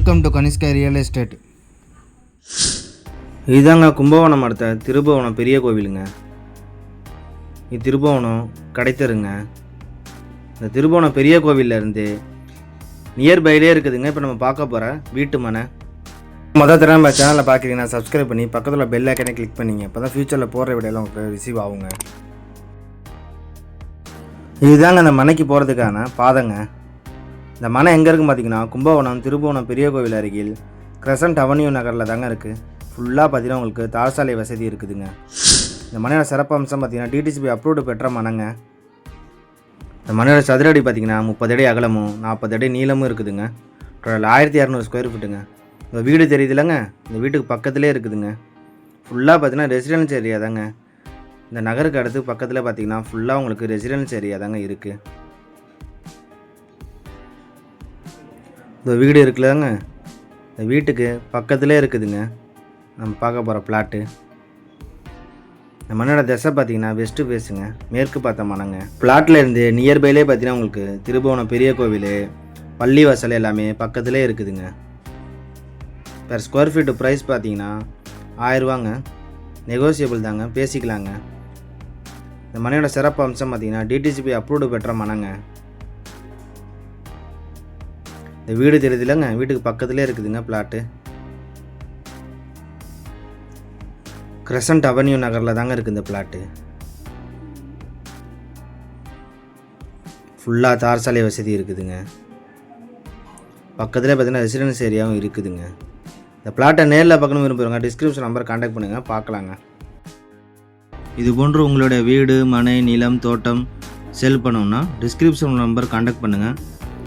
Welcome to Kanishka real estate இதுதாங்க கும்பகோணம் அடுத்த திருபுவனம் பெரிய கோவிலுங்க. இது திருபுவனம் கடைத்தருங்க. இந்த திருபுவனம் பெரிய கோவிலேருந்து இருந்து நியர்பைலே இருக்குதுங்க. இப்போ நம்ம பார்க்க போகிற வீட்டு மனை. மொதல் தடவை நம்ம சேனலில் பார்க்குறீங்கன்னா சப்ஸ்கிரைப் பண்ணி பக்கத்தில் பெல் ஐக்கனை கிளிக் பண்ணிங்க. அப்போ தான் ஃப்யூச்சரில் போடுற வீடியோலாம் உங்களுக்கு ரிசீவ் ஆகுங்க. இதுதாங்க அந்த மனைக்கு போகிறதுக்கான பாதைங்க. இந்த மனை எங்கே இருக்குன்னு பார்த்தீங்கன்னா கும்பகோணம் திருபுவனம் பெரிய கோவில் அருகில் கிரசன்ட் அவென்யூ நகரில் தாங்க இருக்குது ஃபுல்லாக பார்த்தீங்கன்னா உங்களுக்கு தார்சாலை வசதி இருக்குதுங்க. இந்த மனையோட சிறப்பு அம்சம் பார்த்தீங்கன்னா டிடிசிபி அப்ரூவ்டு பெற்ற மனங்க. இந்த மனையோட சதுர அடி பார்த்தீங்கன்னா முப்பது அடி அகலமும் நாற்பது அடி நீளமும் இருக்குதுங்க. டோட்டல் ஆயிரத்தி இரநூறு ஸ்கொயர் ஃபீட்டுங்க இந்த வீடு தெரியுதுல்லங்க இந்த வீட்டுக்கு பக்கத்துலேயே இருக்குதுங்க. ஃபுல்லாக பார்த்தீங்கன்னா ரெசிடென்ஸ் ஏரியா தாங்க. இந்த நகருக்கு அடுத்து பக்கத்தில் பார்த்தீங்கன்னா ஃபுல்லாக உங்களுக்கு ரெசிடென்ஸ் ஏரியா தாங்க இருக்குது இந்த வீடு இருக்குல்லங்க. இந்த வீட்டுக்கு பக்கத்துலேயே இருக்குதுங்க. நம்ம பார்க்க போகிற பிளாட்டு இந்த மண்ணோட திசை பார்த்தீங்கன்னா வெஸ்ட்டு ஃபேஸுங்க மேற்கு பார்த்த மனங்க பிளாட்டில் இருந்து நியர்பைலே பார்த்தீங்கன்னா உங்களுக்கு திருபுவனம் பெரிய கோவில் பள்ளி வாசல் எல்லாமே பக்கத்துலேயே இருக்குதுங்க. பெர் ஸ்கொயர் ஃபீட்டு ப்ரைஸ் பார்த்தீங்கன்னா ஆயிரரூவாங்க நெகோசியபிள் தாங்க பேசிக்கலாங்க. இந்த மனையோட சிறப்பு அம்சம் பார்த்தீங்கன்னா டிடிசிபி அப்ரூவ்டு பெற்ற மனங்க. இந்த வீடு தெரியுதுல்லங்க வீட்டுக்கு பக்கத்துலேயே இருக்குதுங்க பிளாட்டு கிரசன்ட் அவென்யூ நகரில் தாங்க இருக்குது இந்த பிளாட்டு ஃபுல்லாக தார் சாலை வசதி இருக்குதுங்க. பக்கத்தில் பார்த்தீங்கன்னா ரெசிடென்ஸ் ஏரியாவும் இருக்குதுங்க. இந்த பிளாட்டை நேரில் பார்க்கணும் விரும்புகிறவங்க டிஸ்கிரிப்ஷன் நம்பர் காண்டாக்ட் பண்ணுங்கள் பார்க்கலாங்க. இது போன்று உங்களுடைய வீடு மனை நிலம் தோட்டம் செல் பண்ணோம்னா டிஸ்கிரிப்ஷன் நம்பர் காண்டாக்ட் பண்ணுங்கள்